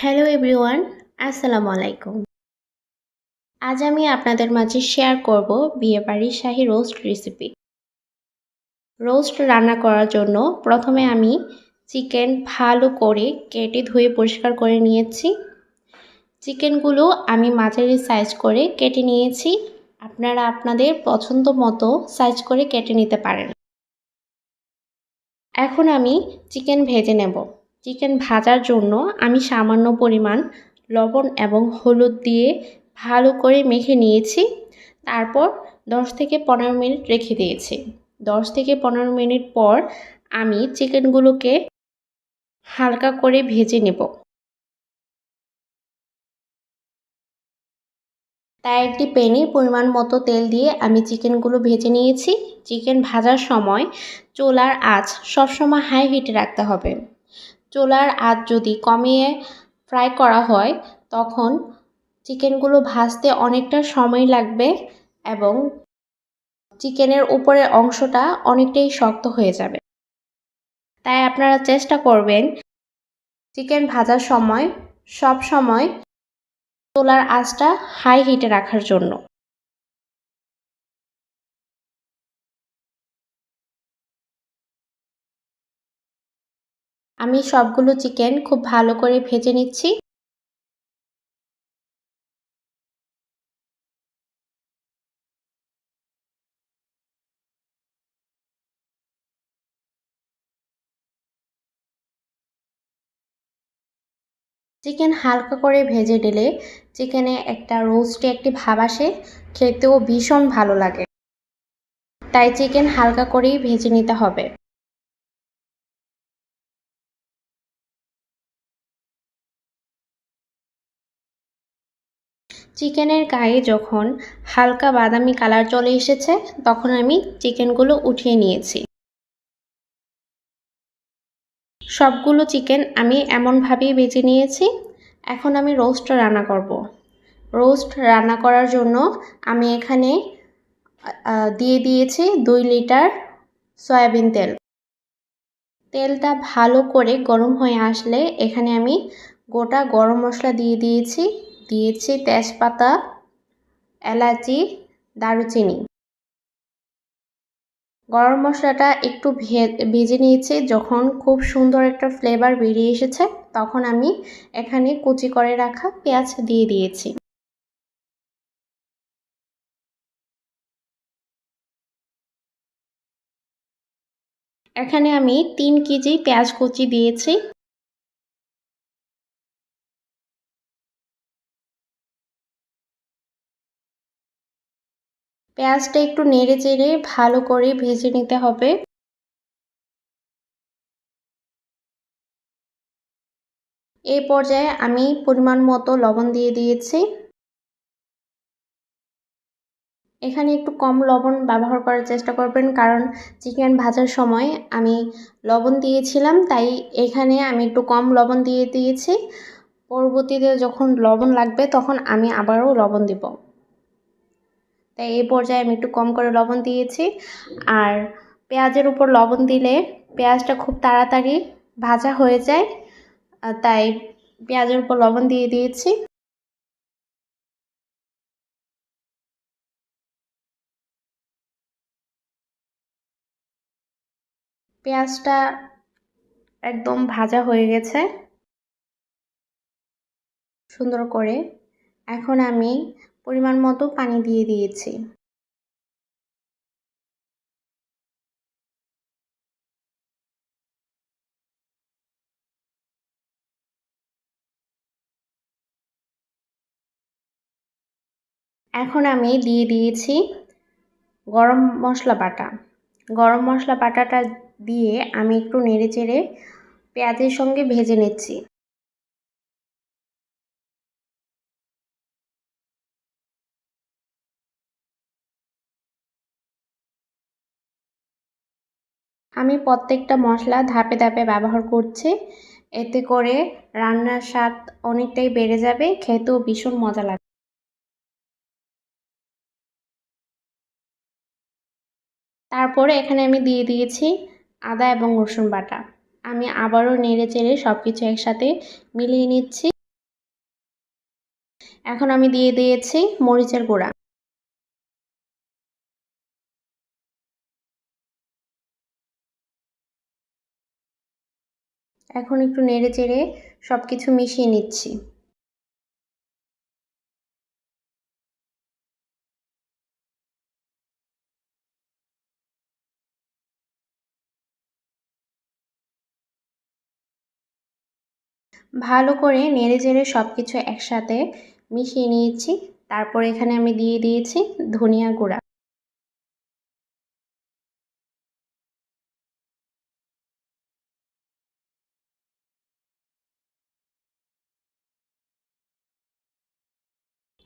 Hello everyone আসসালামু আলাইকুম। আজ আমি আপনাদের মাঝে শেয়ার করব বিয়েবাড়ির শাহি রোস্ট রেসিপি রোস্ট রান্না করার জন্য প্রথমে আমি চিকেন ভালো করে কেটে ধুয়ে পরিষ্কার করে নিয়েছি। চিকেনগুলো আমি মাঝারি সাইজ করে কেটে নিয়েছি। আপনারা আপনাদের পছন্দ মতো সাইজ করে কেটে নিতে পারেন। এখন আমি চিকেন ভেজে নেব। চিকেন ভাজার জন্য আমি সামান্য পরিমাণ লবণ এবং হলুদ দিয়ে ভালো করে মেখে নিয়েছি। তারপর দশ থেকে পনেরো মিনিট রেখে দিয়েছি। দশ থেকে পনেরো মিনিট পর আমি চিকেনগুলোকে হালকা করে ভেজে নেব। তাই একটি প্যানে পরিমাণ মতো তেল দিয়ে আমি চিকেনগুলো ভেজে নিয়েছি। চিকেন ভাজার সময় চোলার আঁচ সবসময় হাই হিটে রাখতে হবে। চোলার আঁচ যদি কমিয়ে ফ্রাই করা হয়, তখন চিকেনগুলো ভাজতে অনেকটা সময় লাগবে এবং চিকেনের উপরের অংশটা অনেকটাই শক্ত হয়ে যাবে। তাই আপনারা চেষ্টা করবেন চিকেন ভাজার সময় সব সময় চোলার আঁচটা হাই হিটে রাখার জন্য। আমি সবগুলো চিকেন খুব ভালো করে ভেজে নিচ্ছি। চিকেন হালকা করে ভেজে দিলে চিকেনে একটা রোস্টে একটি ভাব আসে, খেতেও ভীষণ ভালো লাগে। তাই চিকেন হালকা করেই ভেজে নিতে হবে। চিকেনের গায়ে যখন হালকা বাদামি কালার চলে এসেছে, তখন আমি চিকেনগুলো উঠিয়ে নিয়েছি। সবগুলো চিকেন আমি এমনভাবেই বেছে নিয়েছি। এখন আমি রোস্ট রান্না করব। রোস্ট রান্না করার জন্য আমি এখানে দিয়ে দিয়েছি দুই লিটার সয়াবিন তেল। তেলটা ভালো করে গরম হয়ে আসলে এখানে আমি গোটা গরম মশলা দিয়ে দিয়েছি। দিয়েছি তেজপাতা, এলাচি, দারুচিনি। গরম মশলাটা একটু ভেজে নিয়েছি, যখন খুব সুন্দর একটা ফ্লেভার বেরিয়ে এসেছে, তখন আমি এখানে কুচি করে রাখা পেঁয়াজ দিয়ে দিয়েছি। এখানে আমি তিন কেজি পেঁয়াজ কুচি দিয়েছি। পেঁয়াজটা একটু নেড়ে চেড়ে ভালো করে ভেজে নিতে হবে। এই পর্যায়ে আমি পরিমাণ মতো লবণ দিয়ে দিয়েছি। এখানে একটু কম লবণ ব্যবহার করার চেষ্টা করবেন, কারণ চিকেন ভাজার সময় আমি লবণ দিয়েছিলাম, তাই এখানে আমি একটু কম লবণ দিয়ে দিয়েছি। পরবর্তীতে যখন লবণ লাগবে, তখন আমি আবারও লবণ দিব। তাই এই পর্যায়ে আমি একটু কম করে লবণ দিয়েছি। আর পেঁয়াজের উপর লবণ দিলে পেঁয়াজটা খুব তাড়াতাড়ি ভাজা হয়ে যায় তাই পেঁয়াজের উপর লবণ দিয়ে দিয়েছি। পেঁয়াজটা একদম ভাজা হয়ে গেছে। সুন্দর করে এখন আমি পরিমাণ মতো পানি দিয়ে দিয়েছি। এখন আমি দিয়ে দিয়েছি গরম মশলা বাটা। গরম মশলা বাটাটা দিয়ে আমি একটু নেড়ে চেড়ে পেঁয়াজের সঙ্গে ভেজে নিচ্ছি। আমি প্রত্যেকটা মশলা ধাপে ধাপে ব্যবহার করছি। এতে করে রান্নার স্বাদ অনেকটাই বেড়ে যাবে, খেতেও ভীষণ মজা লাগবে। তারপরে এখানে আমি দিয়ে দিয়েছি আদা এবং রসুন বাটা। আমি আবারও নেড়ে চেড়ে সব কিছু একসাথে মিলিয়ে নিচ্ছি। এখন আমি দিয়ে দিয়েছি মরিচের গুঁড়া। এখন একটু নেড়ে চেড়ে সব কিছু মিশিয়ে নিচ্ছি। ভালো করে নেড়ে চেড়ে সব কিছু একসাথে মিশিয়ে নিয়েছি। তারপর এখানে আমি দিয়ে দিয়েছি ধনিয়া গুঁড়া।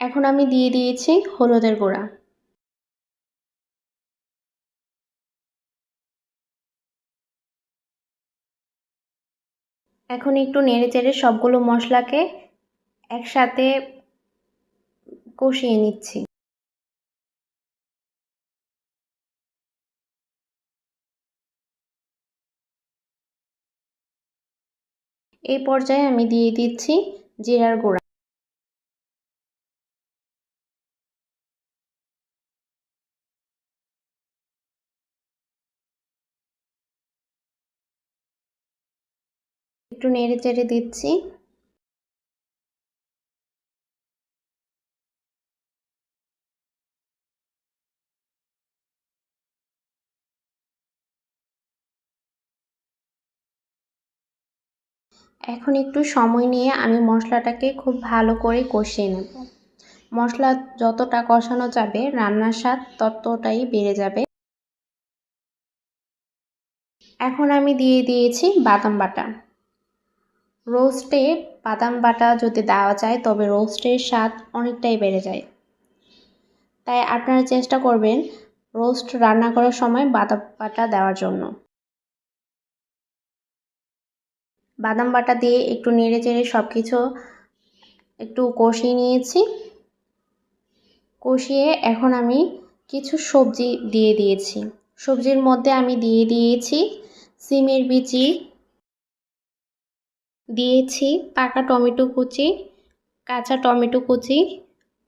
এখন আমি দিয়ে দিয়েছি হলুদের গুঁড়া। এখন একটু নেড়ে চেড়ে সবগুলো মশলাকে একসাথে কষিয়ে নিচ্ছি। এই পর্যায়ে আমি দিয়ে দিচ্ছি জিরার গুঁড়া। একটু নেড়ে চেড়ে দিচ্ছি। এখন একটু সময় নিয়ে আমি মশলাটাকে খুব ভালো করে কষিয়ে নেব। মশলা যতটা কষানো যাবে, রান্নার স্বাদ ততটাই বেড়ে যাবে। এখন আমি দিয়ে দিয়েছি বাদাম বাটা। রোস্টে বাদাম বাটা যদি দেওয়া যায়, তবে রোস্টের স্বাদ অনেকটাই বেড়ে যায়। তাই আপনারা চেষ্টা করবেন রোস্ট রান্না করার সময় বাদাম বাটা দেওয়ার জন্য। বাদাম বাটা দিয়ে একটু নেড়ে চেড়ে সব কিছু একটু কষিয়ে নিয়েছি। কষিয়ে এখন আমি কিছু সবজি দিয়ে দিয়েছি। সবজির মধ্যে আমি দিয়ে দিয়েছি সিমের বিচি দিয়েছি পাকা টমেটো কুচি, কাঁচা টমেটো কুচি,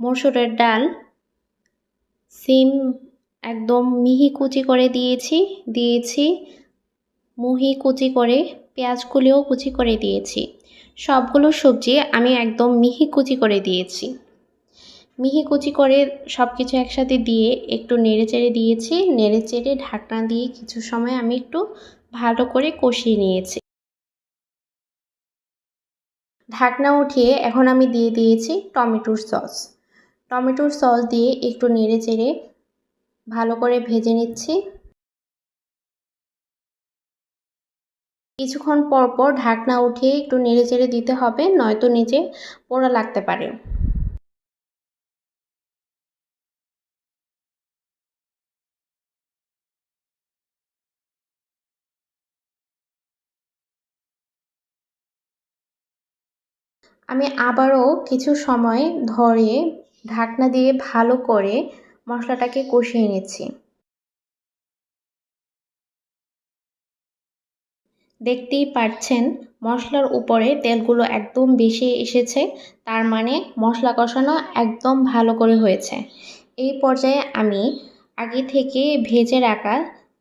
মসুরের ডাল, সিম একদম মিহি কুচি করে দিয়েছি দিয়েছি মুহি কুচি করে, পেঁয়াজগুলিও কুচি করে দিয়েছি। সবগুলো সবজি আমি একদম মিহি কুচি করে দিয়েছি। মিহি কুচি করে সব কিছু একসাথে দিয়ে একটু নেড়ে চেড়ে দিয়েছি, নেড়ে চেড়ে ঢাকনা দিয়ে কিছু সময় আমি একটু ভালো করে কষিয়ে নিয়েছি। ঢাকনা উঠিয়ে এখন আমি দিয়ে দিয়েছি টমেটোর সস। টমেটোর সস দিয়ে একটু নেড়ে চেড়ে ভালো করে ভেজে নিচ্ছি। কিছুক্ষণ পর পর ঢাকনা উঠিয়ে একটু নেড়ে চেড়ে দিতে হবে, নয়তো নিচে পোড়া লাগতে পারে। আমি আবারও কিছু সময় ধরে ঢাকনা দিয়ে ভালো করে মশলাটাকে কষিয়ে নিচ্ছি। দেখতেই পাচ্ছেন মশলার উপরে তেলগুলো একদম বেশি এসেছে, তার মানে মশলা কষানো একদম ভালো করে হয়েছে। এই পর্যায়ে আমি আগে থেকে ভেজে রাখা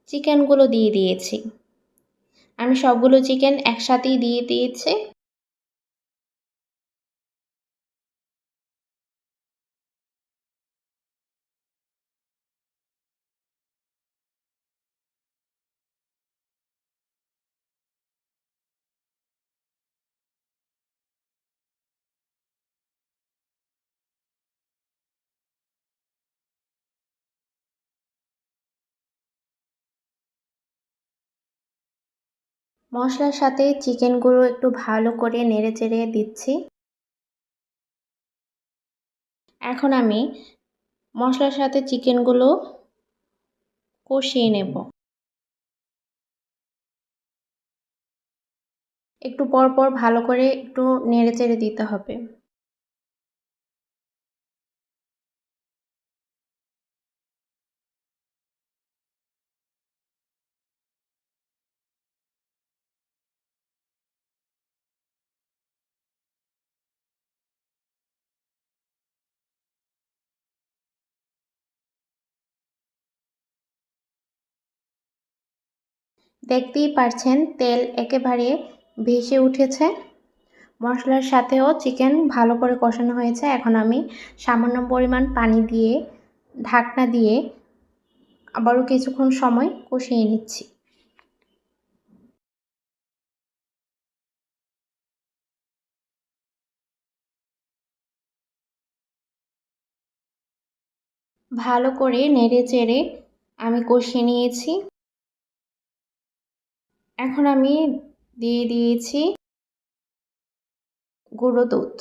চিকেনগুলো দিয়ে দিয়েছি। আমি সবগুলো চিকেন একসাথেই দিয়ে দিয়েছি। মশলার সাথে চিকেনগুলো একটু ভালো করে নেড়ে চেড়ে দিচ্ছি। এখন আমি মশলার সাথে চিকেনগুলো কষিয়ে নেব। একটু পর পর ভালো করে একটু নেড়ে চেড়ে দিতে হবে। দেখতেই পারছেন, তেল একেবারে ভেসে উঠেছে। মশলার সাথেও চিকেন ভালো করে কষানো হয়েছে। এখন আমি সামান্য পরিমাণ পানি দিয়ে, ঢাকনা দিয়ে আবারও কিছুক্ষণ সময় কষিয়ে নিচ্ছি। ভালো করে নেড়ে চেড়ে আমি কষিয়ে নিয়েছি। এখন আমি দিয়ে দিয়েছি গুঁড়ো দুধ।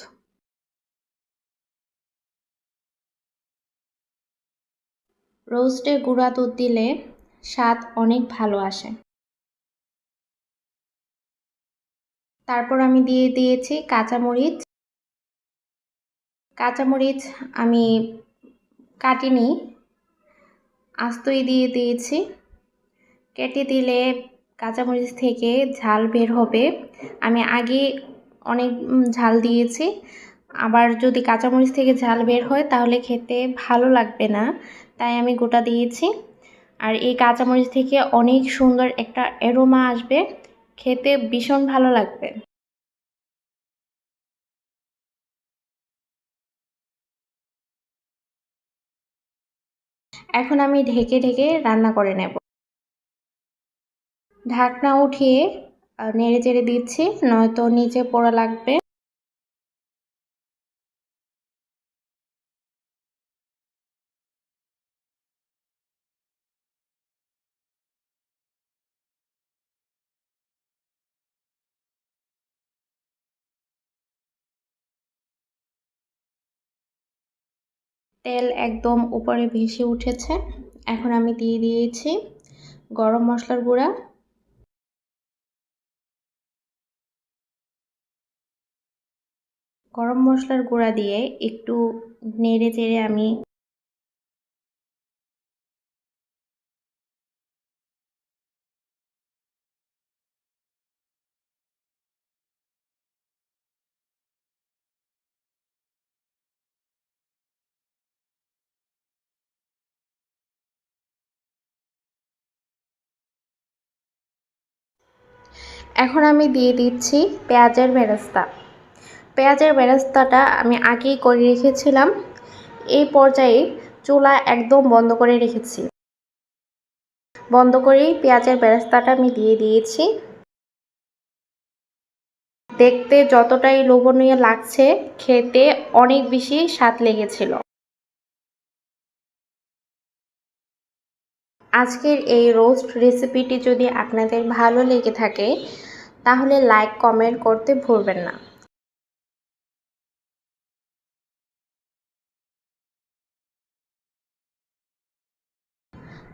রোস্টে গুঁড়া দুধ দিলে স্বাদ অনেক ভালো আসে। তারপর আমি দিয়ে দিয়েছি কাঁচামরিচ। কাঁচামরিচ আমি কাটিনি, আস্তই দিয়ে দিয়েছি। কেটে দিলে কাঁচামরিচ থেকে ঝাল বের হবে। আমি আগে অনেক ঝাল দিয়েছি। আবার যদি কাঁচামরিচ থেকে ঝাল বের হয়, তাহলে খেতে ভালো লাগবে না। তাই আমি গোটা দিয়েছি। আর এই কাঁচামরিচ থেকে অনেক সুন্দর একটা এরোমা আসবে। খেতে ভীষণ ভালো লাগবে। এখন আমি ঢেকে ঢেকে রান্না করে নেব। ঢাকনা উঠিয়ে নেড়ে চেড়ে দিচ্ছি, নয়তো নিচে পোড়া লাগবে। তেল একদম উপরে ভেসে উঠেছে। এখন আমি দিয়ে দিয়েছি গরম মশলার গুঁড়া। গরম মশলার গুঁড়া দিয়ে একটু নেড়ে চেড়ে আমি এখন আমি দিয়ে দিচ্ছি পেঁয়াজের বেরেস্তা। পেঁয়াজের বেরেস্তাটা আমি আগেই করে রেখেছিলাম। এই পর্যায়ে চুলা একদম বন্ধ করে রেখেছি। বন্ধ করেই পেঁয়াজের বেরেস্তাটা আমি দিয়ে দিয়েছি। দেখতে যতটাই লোভনীয় লাগছে, খেতে অনেক বেশি স্বাদ লেগেছিল। আজকের এই রোস্ট রেসিপিটি যদি আপনাদের ভালো লেগে থাকে, তাহলে লাইক, কমেন্ট করতে ভুলবেন না।